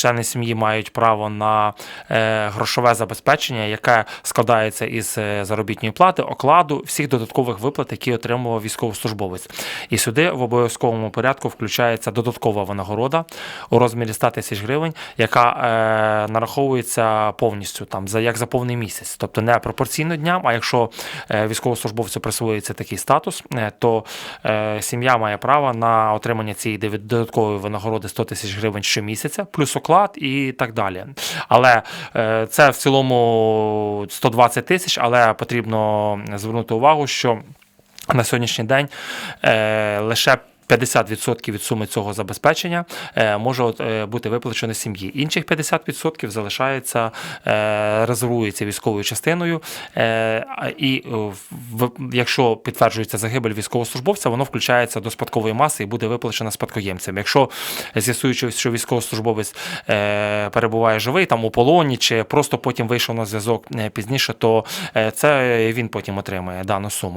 Члени сім'ї мають право на е, грошове забезпечення, яке складається із е, заробітної плати, окладу, всіх додаткових виплат, які отримував військовослужбовець. І сюди в обов'язковому порядку включається додаткова винагорода у розмірі 100 тисяч гривень, яка е, нараховується повністю там за як за повний місяць, тобто не пропорційно дням. А якщо військовослужбовцю присвоюється такий статус, е, то е, сім'я має право на отримання цієї додаткової винагороди 100 тисяч гривень щомісяця, плюс оклад і так далі. Але е, це в цілому 120 тисяч, але потрібно звернути увагу, що на сьогоднішній день е, лише 50% від суми цього забезпечення е, може е, бути виплачено сім'ї. Інших 50% залишається, е, резервується військовою частиною. І якщо підтверджується загибель військовослужбовця, воно включається до спадкової маси і буде виплачено спадкоємцям. Якщо з'ясуючи, що військовослужбовець перебуває живий там у полоні, чи просто потім вийшов на зв'язок пізніше, то це він потім отримає дану суму.